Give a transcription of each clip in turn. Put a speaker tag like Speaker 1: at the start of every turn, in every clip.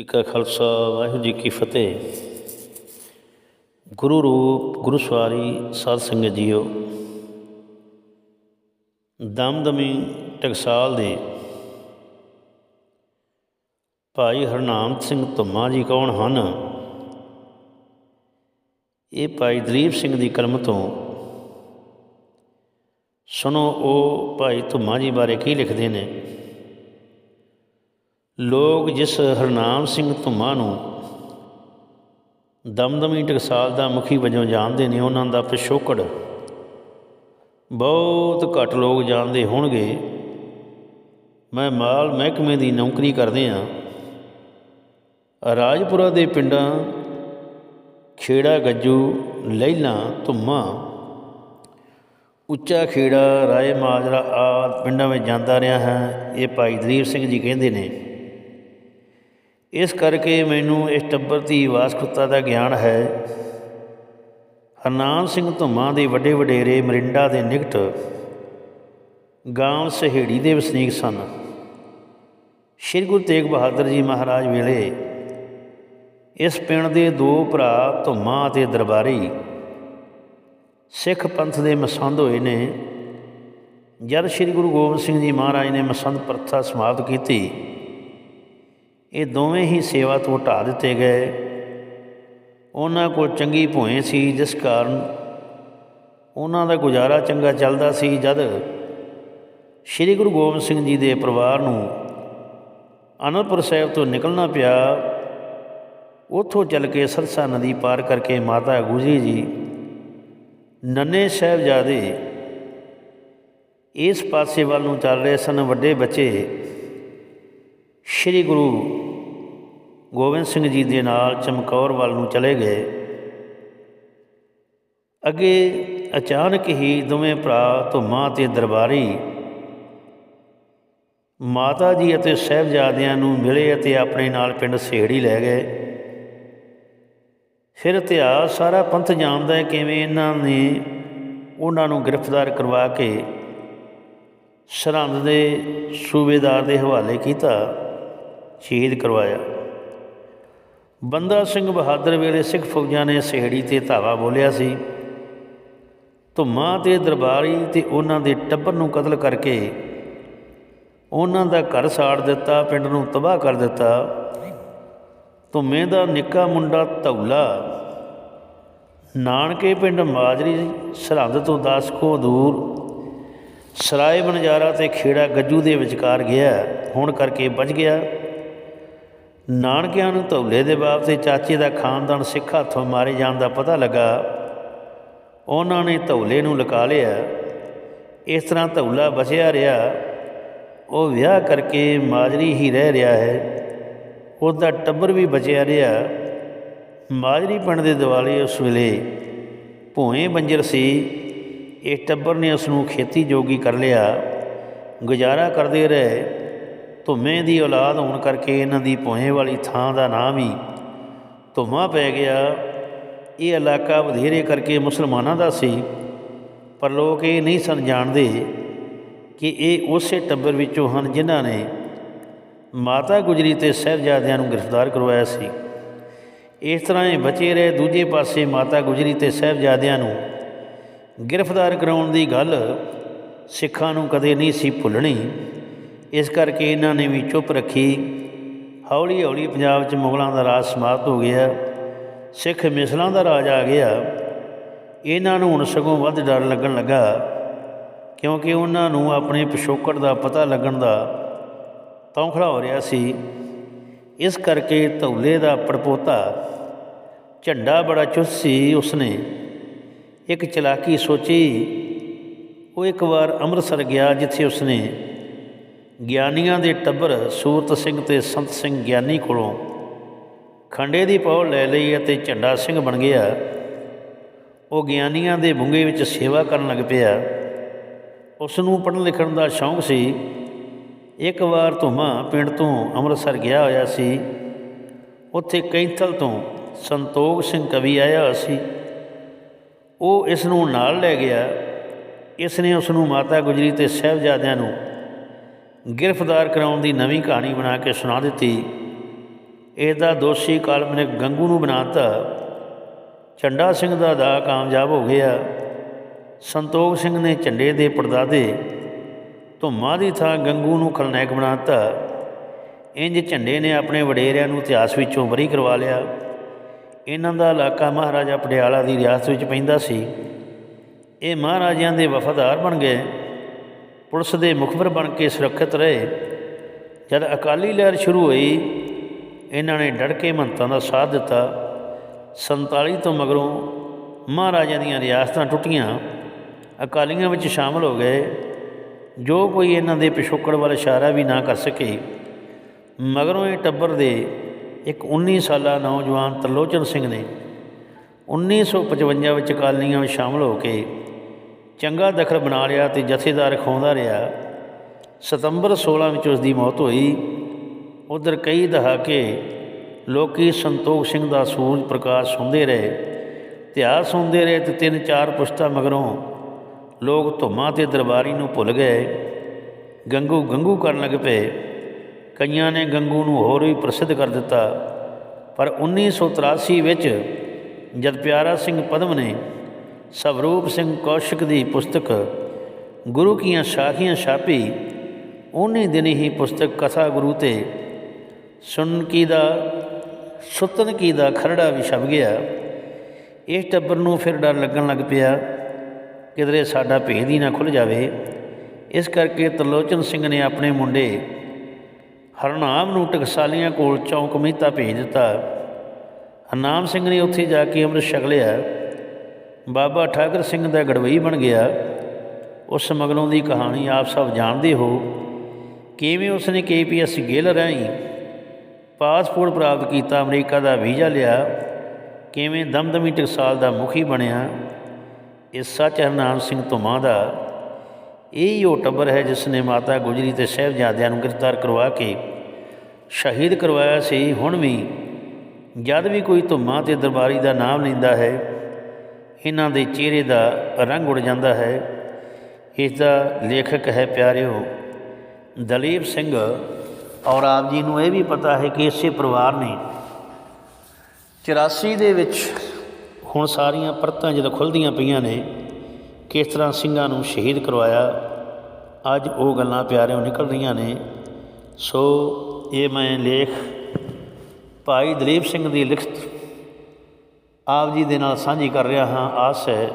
Speaker 1: ਜੀ ਕਾ ਖਾਲਸਾ, ਵਾਹਿਗੁਰੂ ਜੀ ਕੀ ਫਤਿਹ। ਗੁਰੂ ਰੂਪ, ਗੁਰੂ ਸਵਾਰੀ, ਸਾਧ ਸੰਗਤ ਜੀਓ, ਦਮਦਮੀ ਟਕਸਾਲ ਦੇ ਭਾਈ ਹਰਨਾਮ ਸਿੰਘ ਧੁੰਮਾ ਜੀ ਕੌਣ ਹਨ? ਇਹ ਭਾਈ ਦਲੀਪ ਸਿੰਘ ਦੀ ਕਲਮ ਤੋਂ ਸੁਣੋ, ਉਹ ਭਾਈ ਧੁੰਮਾ ਜੀ ਬਾਰੇ ਕੀ ਲਿਖਦੇ ਨੇ? ਲੋਕ ਜਿਸ ਹਰਨਾਮ ਸਿੰਘ ਧੁੰਮਾ ਨੂੰ ਦਮਦਮੀ ਟਕਸਾਲ ਦਾ ਮੁਖੀ ਵਜੋਂ ਜਾਣਦੇ ਨੇ, ਉਹਨਾਂ ਦਾ ਪਿਛੋਕੜ ਬਹੁਤ ਘੱਟ ਲੋਕ ਜਾਣਦੇ ਹੋਣਗੇ। ਮੈਂ ਮਾਲ ਮਹਿਕਮੇ ਦੀ ਨੌਕਰੀ ਕਰਦੇ ਹਾਂ। ਰਾਜਪੁਰਾ ਦੇ ਪਿੰਡਾਂ ਖੇੜਾ, ਗੱਜੂ, ਲਹਿਲਾ, ਧੁੰਮਾ, ਉੱਚਾ ਖੇੜਾ, ਰਾਏ, ਮਾਜਰਾ ਆਦਿ ਪਿੰਡਾਂ ਵਿੱਚ ਜਾਂਦਾ ਰਿਹਾ ਹਾਂ। ਇਹ ਭਾਈ ਦਲੀਪ ਸਿੰਘ ਜੀ ਕਹਿੰਦੇ ਨੇ ਇਸ ਕਰਕੇ ਮੈਨੂੰ ਇਸ ਟੱਬਰ ਦੀ ਵਾਸਕੁਤਾ ਦਾ ਗਿਆਨ ਹੈ। ਹਰਨਾਮ ਸਿੰਘ ਧੁੰਮਾ ਦੇ ਵੱਡੇ ਵਡੇਰੇ ਮਰਿੰਡਾ ਦੇ ਨਿਕਟ ਗਾਂਵ ਸਹੇੜੀ ਦੇ ਵਸਨੀਕ ਸਨ। ਸ਼੍ਰੀ ਗੁਰੂ ਤੇਗ ਬਹਾਦਰ ਜੀ ਮਹਾਰਾਜ ਵੇਲੇ ਇਸ ਪਿੰਡ ਦੇ ਦੋ ਭਰਾ ਧੁੰਮਾ ਅਤੇ ਦਰਬਾਰੀ ਸਿੱਖ ਪੰਥ ਦੇ ਮਸੰਦ ਹੋਏ ਨੇ। ਜਦ ਸ੍ਰੀ ਗੁਰੂ ਗੋਬਿੰਦ ਸਿੰਘ ਜੀ ਮਹਾਰਾਜ ਨੇ ਮਸੰਦ ਪ੍ਰਥਾ ਸਮਾਪਤ ਕੀਤੀ ਇਹ ਦੋਵੇਂ ਹੀ ਸੇਵਾ ਤੋਂ ਹਟਾ ਦਿੱਤੇ ਗਏ। ਉਹਨਾਂ ਕੋਲ ਚੰਗੀ ਭੋਏ ਸੀ, ਜਿਸ ਕਾਰਨ ਉਹਨਾਂ ਦਾ ਗੁਜ਼ਾਰਾ ਚੰਗਾ ਚੱਲਦਾ ਸੀ, ਜਦ ਸ੍ਰੀ ਗੁਰੂ ਗੋਬਿੰਦ ਸਿੰਘ ਜੀ ਦੇ ਪਰਿਵਾਰ ਨੂੰ ਅਨੰਦਪੁਰ ਸਾਹਿਬ ਤੋਂ ਨਿਕਲਣਾ ਪਿਆ। ਉੱਥੋਂ ਚੱਲ ਕੇ ਸਰਸਾ ਨਦੀ ਪਾਰ ਕਰਕੇ ਮਾਤਾ ਗੁਜਰੀ ਜੀ ਨੰਨੇ ਸਾਹਿਬਜ਼ਾਦੇ ਇਸ ਪਾਸੇ ਵੱਲ ਨੂੰ ਚੱਲ ਰਹੇ ਸਨ। ਵੱਡੇ ਬੱਚੇ ਸ੍ਰੀ ਗੁਰੂ ਗੋਬਿੰਦ ਸਿੰਘ ਜੀ ਦੇ ਨਾਲ ਚਮਕੌਰ ਵੱਲ ਨੂੰ ਚਲੇ ਗਏ। ਅੱਗੇ ਅਚਾਨਕ ਹੀ ਦੋਵੇਂ ਭਰਾ ਧੁੰਮਾ ਤੇ ਦਰਬਾਰੀ ਮਾਤਾ ਜੀ ਅਤੇ ਸਹਿਬਜ਼ਾਦਿਆਂ ਨੂੰ ਮਿਲੇ ਅਤੇ ਆਪਣੇ ਨਾਲ ਪਿੰਡ ਸੇੜੀ ਲੈ ਗਏ। ਫਿਰ ਇਤਿਹਾਸ ਸਾਰਾ ਪੰਥ ਜਾਣਦਾ ਹੈ ਕਿਵੇਂ ਇਹਨਾਂ ਨੇ ਉਹਨਾਂ ਨੂੰ ਗ੍ਰਿਫਤਾਰ ਕਰਵਾ ਕੇ ਸਰਹੰਦ ਦੇ ਸੂਬੇਦਾਰ ਦੇ ਹਵਾਲੇ ਕੀਤਾ, ਸ਼ਹੀਦ ਕਰਵਾਇਆ। ਬੰਦਾ ਸਿੰਘ ਬਹਾਦਰ ਵੇਲੇ ਸਿੱਖ ਫੌਜਾਂ ਨੇ ਸਹੇੜੀ ਤੇ ਧਾਵਾ ਬੋਲਿਆ ਸੀ। ਧੁੰਮਾ ਤੇ ਦਰਬਾਰੀ ਤੇ ਉਹਨਾਂ ਦੇ ਟੱਬਰ ਨੂੰ ਕਤਲ ਕਰਕੇ ਉਹਨਾਂ ਦਾ ਘਰ ਸਾੜ ਦਿੱਤਾ, ਪਿੰਡ ਨੂੰ ਤਬਾਹ ਕਰ ਦਿੱਤਾ। ਧੁੰਮੇ ਦਾ ਨਿੱਕਾ ਮੁੰਡਾ ਧੌਲਾ, ਨਾਨਕੇ ਪਿੰਡ ਮਾਜਰੀ, ਸਰਹੰਦ ਤੋਂ 10 ਕੋ ਦੂਰ ਸਰਾਏ ਬਨਜਾਰਾ ਤੇ ਖੇੜਾ ਗੱਜੂ ਦੇ ਵਿਚਕਾਰ ਗਿਆ। ਹੋਣ ਕਰਕੇ ਬਚ ਗਿਆ। ਨਾਨਕਿਆਂ ਨੂੰ ਧੌਲੇ ਦੇ ਬਾਪ ਤੇ ਚਾਚੇ ਦਾ ਖਾਨਦਾਨ ਸਿੱਖ ਹੱਥੋਂ ਮਾਰੇ ਜਾਣ ਦਾ ਪਤਾ ਲੱਗਾ। ਉਹਨਾਂ ਨੇ ਧੌਲੇ ਨੂੰ ਲੁਕਾ ਲਿਆ। ਇਸ ਤਰ੍ਹਾਂ ਧੌਲਾ ਬਚਿਆ ਰਿਹਾ। ਉਹ ਵਿਆਹ ਕਰਕੇ ਮਾਜਰੀ ਹੀ ਰਹਿ ਰਿਹਾ ਹੈ। ਉਹਦਾ ਟੱਬਰ ਵੀ ਬਚਿਆ ਰਿਹਾ। ਮਾਜਰੀ ਪਿੰਡ ਦੇ ਦਿਵਾਲੇ ਉਸ ਵੇਲੇ ਭੋਏ ਬੰਜਰ ਸੀ। ਇਹ ਟੱਬਰ ਨੇ ਉਸ ਨੂੰ ਖੇਤੀ ਜੋਗੀ ਕਰ ਲਿਆ। ਗੁਜ਼ਾਰਾ ਕਰਦੇ ਰਹੇ। ਧੁੰਮੇ ਦੀ ਔਲਾਦ ਹੋਣ ਕਰਕੇ ਇਹਨਾਂ ਦੀ ਭੋਏ ਵਾਲੀ ਥਾਂ ਦਾ ਨਾਮ ਹੀ ਧੁੰਮਾ ਪੈ ਗਿਆ। ਇਹ ਇਲਾਕਾ ਵਧੇਰੇ ਕਰਕੇ ਮੁਸਲਮਾਨਾਂ ਦਾ ਸੀ, ਪਰ ਲੋਕ ਇਹ ਨਹੀਂ ਸਨ ਜਾਣਦੇ ਕਿ ਇਹ ਉਸੇ ਟੱਬਰ ਵਿੱਚੋਂ ਹਨ ਜਿਨ੍ਹਾਂ ਨੇ ਮਾਤਾ ਗੁਜਰੀ ਤੇ ਸਹਿਬਜ਼ਾਦਿਆਂ ਨੂੰ ਗ੍ਰਿਫਤਾਰ ਕਰਵਾਇਆ ਸੀ। ਇਸ ਤਰ੍ਹਾਂ ਇਹ ਬਚੇ ਰਹੇ। ਦੂਜੇ ਪਾਸੇ ਮਾਤਾ ਗੁਜਰੀ ਤੇ ਸਹਿਬਜ਼ਾਦਿਆਂ ਨੂੰ ਗ੍ਰਿਫਤਾਰ ਕਰਾਉਣ ਦੀ ਗੱਲ ਸਿੱਖਾਂ ਨੂੰ ਕਦੇ ਨਹੀਂ ਸੀ ਭੁੱਲਣੀ। ਇਸ ਕਰਕੇ ਇਹਨਾਂ ਨੇ ਵੀ ਚੁੱਪ ਰੱਖੀ। ਹੌਲੀ ਹੌਲੀ ਪੰਜਾਬ 'ਚ ਮੁਗਲਾਂ ਦਾ ਰਾਜ ਸਮਾਪਤ ਹੋ ਗਿਆ। ਸਿੱਖ ਮਿਸਲਾਂ ਦਾ ਰਾਜ ਆ ਗਿਆ। ਇਹਨਾਂ ਨੂੰ ਹੁਣ ਸਗੋਂ ਵੱਧ ਡਰ ਲੱਗਣ ਲੱਗਾ, ਕਿਉਂਕਿ ਉਹਨਾਂ ਨੂੰ ਆਪਣੇ ਪਿਛੋਕੜ ਦਾ ਪਤਾ ਲੱਗਣ ਦਾ ਤੌਖਲਾ ਹੋ ਰਿਹਾ ਸੀ। ਇਸ ਕਰਕੇ ਧੌਲੇ ਦਾ ਪੜਪੋਤਾ, ਝੰਡਾ ਬੜਾ ਚੁਸਤ ਸੀ ਉਸਨੇ। ਇੱਕ ਚਲਾਕੀ ਸੋਚੀ, ਉਹ ਇੱਕ ਵਾਰ ਅੰਮ੍ਰਿਤਸਰ ਗਿਆ ਜਿੱਥੇ ਉਸਨੇ ਗਿਆਨੀਆਂ ਦੇ ਟੱਬਰ ਸੂਰਤ ਸਿੰਘ ਤੇ ਸੰਤ ਸਿੰਘ ਗਿਆਨੀ ਕੋਲੋਂ ਖੰਡੇ ਦੀ ਪੌੜ ਲੈ ਲਈ ਅਤੇ ਝੰਡਾ ਸਿੰਘ ਬਣ ਗਿਆ। ਉਹ ਗਿਆਨੀਆਂ ਦੇ ਬੁੰਗੇ ਵਿੱਚ ਸੇਵਾ ਕਰਨ ਲੱਗ ਪਿਆ। ਉਸ ਨੂੰ ਪੜ੍ਹਨ ਲਿਖਣ ਦਾ ਸ਼ੌਂਕ ਸੀ। ਇੱਕ ਵਾਰ ਧੁਮਾ ਪਿੰਡ ਤੋਂ ਅੰਮ੍ਰਿਤਸਰ ਗਿਆ ਹੋਇਆ ਸੀ। ਉੱਥੇ ਕੈਂਥਲ ਤੋਂ ਸੰਤੋਖ ਸਿੰਘ ਕਵੀ ਆਇਆ ਹੋਇਆ ਸੀ। ਉਹ ਇਸ ਨੂੰ ਨਾਲ ਲੈ ਗਿਆ। ਇਸ ਨੇ ਉਸ ਨੂੰ ਮਾਤਾ ਗੁਜਰੀ ਤੇ ਸਹਿਬਜ਼ਾਦਿਆਂ ਨੂੰ ਗ੍ਰਿਫਤਾਰ ਕਰਾਉਣ ਦੀ ਨਵੀਂ ਕਹਾਣੀ ਬਣਾ ਕੇ ਸੁਣਾ ਦਿੱਤੀ। ਇਹਦਾ ਦੋਸ਼ੀ ਕਾਲਮਨਿਕ ਗੰਗੂ ਨੂੰ ਬਣਾਤਾ ਚੰਡਾ ਸਿੰਘ ਦਾ ਦਾ ਕਾਮਯਾਬ ਹੋ ਗਿਆ। ਸੰਤੋਖ ਸਿੰਘ ਨੇ ਝੰਡੇ ਦੇ ਪਰਦਾਦੇ ਧੁੰਮਾ ਦੀ ਥਾਂ ਗੰਗੂ ਨੂੰ ਖਲਨਾਇਕ ਬਣਾਤਾ ਇੰਜ ਝੰਡੇ ਨੇ ਆਪਣੇ ਵਡੇਰਿਆਂ ਨੂੰ ਇਤਿਹਾਸ ਵਿੱਚੋਂ ਬਰੀ ਕਰਵਾ ਲਿਆ। ਇਹਨਾਂ ਦਾ ਇਲਾਕਾ ਮਹਾਰਾਜਾ ਪਟਿਆਲਾ ਦੀ ਰਿਆਸਤ ਵਿੱਚ ਪੈਂਦਾ ਸੀ। ਇਹ ਮਹਾਰਾਜਿਆਂ ਦੇ ਵਫਾਦਾਰ ਬਣ ਗਏ। ਪੁਲਿਸ ਦੇ ਮੁਖਬਰ ਬਣ ਕੇ ਸੁਰੱਖਿਅਤ ਰਹੇ। ਜਦ ਅਕਾਲੀ ਲਹਿਰ ਸ਼ੁਰੂ ਹੋਈ, ਇਹਨਾਂ ਨੇ ਡਟ ਕੇ ਮਹੰਤਾਂ ਦਾ ਸਾਥ ਦਿੱਤਾ। 47 ਤੋਂ ਮਗਰੋਂ ਮਹਾਰਾਜਿਆਂ ਦੀਆਂ ਰਿਆਸਤਾਂ ਟੁੱਟੀਆਂ। ਅਕਾਲੀਆਂ ਵਿੱਚ ਸ਼ਾਮਲ ਹੋ ਗਏ। ਜੋ ਕੋਈ ਇਹਨਾਂ ਦੇ ਪਿਛੋਕੜ ਵੱਲ ਇਸ਼ਾਰਾ ਵੀ ਨਾ ਕਰ ਸਕੇ। ਮਗਰੋਂ ਇਹ ਟੱਬਰ ਦੇ ਇੱਕ 19 ਸਾਲਾ ਨੌਜਵਾਨ ਤਰਲੋਚਨ ਸਿੰਘ ਨੇ 1955 ਵਿੱਚ ਅਕਾਲੀਆਂ ਵਿੱਚ ਸ਼ਾਮਲ ਹੋ ਕੇ ਚੰਗਾ ਦਖਲ ਬਣਾ ਲਿਆ ਤੇ ਜਥੇਦਾਰ ਖਵਾਉਂਦਾ ਰਿਹਾ। ਸਤੰਬਰ 16 ਵਿੱਚ ਉਸ ਦੀ ਮੌਤ ਹੋਈ। ਉਧਰ ਕਈ ਦਹਾਕੇ ਲੋਕੀ ਸੰਤੋਖ ਸਿੰਘ ਦਾ ਸੂਰਜ ਪ੍ਰਕਾਸ਼ ਸੁਣਦੇ ਰਹੇ। ਇਤਿਹਾਸ ਸੁਣਦੇ ਰਹੇ ਤੇ ਤਿੰਨ ਚਾਰ ਪੁਸ਼ਤਾ ਮਗਰੋਂ ਲੋਕ ਧੁੰਮਾਂ ਤੇ ਦਰਬਾਰੀ ਨੂੰ ਭੁੱਲ ਗਏ। ਗੰਗੂ ਗੰਗੂ ਕਰਨ ਲੱਗ ਪਏ। ਕਈਆਂ ਨੇ ਗੰਗੂ ਨੂੰ ਹੋਰ ਵੀ ਪ੍ਰਸਿੱਧ ਕਰ ਦਿੱਤਾ। ਪਰ 1983 ਵਿੱਚ ਜਦ ਪਿਆਰਾ ਸਿੰਘ ਪਦਮ ਨੇ ਸਵਰੂਪ ਸਿੰਘ ਕੌਸ਼ਿਕ ਦੀ ਪੁਸਤਕ, ਗੁਰੂ ਕੀਆਂ ਸਾਖੀਆਂ ਛਾਪੀ ਉਹਨੇ ਦਿਨ ਹੀ ਪੁਸਤਕ ਕਥਾ ਗੁਰੂ ਤੇ ਸੁਣ ਕੀ ਦਾ, ਸੁਤਨ ਕੀ ਦਾ ਖਰੜਾ ਵੀ ਛਪ ਗਿਆ। ਇਸ ਟੱਬਰ ਨੂੰ ਫਿਰ ਡਰ ਲੱਗਣ ਲੱਗ ਪਿਆ, ਕਿਧਰੇ ਸਾਡਾ ਭੇਦ ਹੀ ਨਾ ਖੁੱਲ ਜਾਵੇ। ਇਸ ਕਰਕੇ ਤਰਲੋਚਨ ਸਿੰਘ ਨੇ ਆਪਣੇ ਮੁੰਡੇ ਹਰਨਾਮ ਨੂੰ ਟਕਸਾਲੀਆਂ ਕੋਲ ਚੌਂਕ ਮਹਿਤਾ ਭੇਜ ਦਿੱਤਾ। ਹਰਨਾਮ ਸਿੰਘ ਨੇ ਉੱਥੇ ਜਾ ਕੇ ਅੰਮ੍ਰਿਤ ਛਕ ਲਿਆ। ਬਾਬਾ ਠਾਕਰ ਸਿੰਘ ਦਾ ਗੜਵਈ ਬਣ ਗਿਆ। ਉਸ ਮਗਲੋਂ ਦੀ ਕਹਾਣੀ ਆਪ ਸਭ ਜਾਣਦੇ ਹੋ। ਕਿਵੇਂ ਉਸ ਨੇ ਕੇਪੀਐਸ ਗਿੱਲ ਰਾਹੀਂ ਪਾਸਪੋਰਟ ਪ੍ਰਾਪਤ ਕੀਤਾ, ਅਮਰੀਕਾ ਦਾ ਵੀਜ਼ਾ ਲਿਆ, ਕਿਵੇਂ ਦਮਦਮੀ ਟਕਸਾਲ ਦਾ ਮੁਖੀ ਬਣਿਆ, ਇਹ ਸੱਚ ਹਰਨਾਮ ਸਿੰਘ ਧੁਮਾ ਦਾ ਇਹ ਉਹ ਟੱਬਰ ਹੈ ਜਿਸ ਨੇ ਮਾਤਾ ਗੁਜਰੀ ਤੇ ਸਾਹਿਬਜ਼ਾਦਿਆਂ ਨੂੰ ਗ੍ਰਿਫਤਾਰ ਕਰਵਾ ਕੇ ਸ਼ਹੀਦ ਕਰਵਾਇਆ ਸੀ। ਹੁਣ ਵੀ ਜਦ ਵੀ ਕੋਈ ਧੁਮਾ ਤੇ ਦਰਬਾਰੀ ਦਾ ਨਾਮ ਲੈਂਦਾ ਹੈ ਇਹਨਾਂ ਦੇ ਚਿਹਰੇ ਦਾ ਰੰਗ ਉੜ ਜਾਂਦਾ ਹੈ। ਇਸ ਦਾ ਲੇਖਕ ਹੈ ਪਿਆਰਿਓ, ਦਲੀਪ ਸਿੰਘ। ਔਰ ਆਪ ਜੀ ਨੂੰ ਇਹ ਵੀ ਪਤਾ ਹੈ ਕਿ ਇਸੇ ਪਰਿਵਾਰ ਨੇ 84 ਦੇ ਵਿੱਚ ਹੁਣ ਸਾਰੀਆਂ ਪਰਤਾਂ ਜਦੋਂ ਖੁੱਲਦੀਆਂ ਪਈਆਂ ਨੇ, ਕਿਸ ਤਰ੍ਹਾਂ ਸਿੰਘਾਂ ਨੂੰ ਸ਼ਹੀਦ ਕਰਵਾਇਆ, ਅੱਜ ਉਹ ਗੱਲਾਂ ਪਿਆਰਿਓ ਨਿਕਲ ਰਹੀਆਂ ਨੇ। ਸੋ ਇਹ ਮੈਂ ਲੇਖ ਭਾਈ ਦਲੀਪ ਸਿੰਘ ਦੀ ਲਿਖਤ ਆਪ ਜੀ ਦੇ ਨਾਲ ਸਾਂਝੀ ਕਰ ਰਿਹਾ ਹਾਂ, ਆਸ ਹੈ।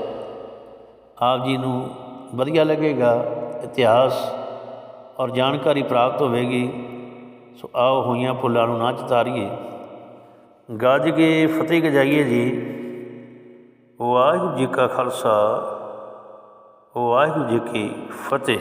Speaker 1: ਆਪ ਜੀ ਨੂੰ ਵਧੀਆ ਲੱਗੇਗਾ, ਇਤਿਹਾਸ ਔਰ ਜਾਣਕਾਰੀ ਪ੍ਰਾਪਤ ਹੋਵੇਗੀ। ਸੋ ਆਓ ਹੋਈਆਂ ਫੁੱਲਾਂ ਨੂੰ ਨਾ ਚਤਾਰੀਏ ਗੱਜ ਕੇ ਫਤਿਹ ਗਜਾਈਏ ਜੀ। ਵਾਹਿਗੁਰੂ ਜੀ ਕਾ ਖਾਲਸਾ, ਵਾਹਿਗੁਰੂ ਜੀ ਕੀ ਫਤਿਹ।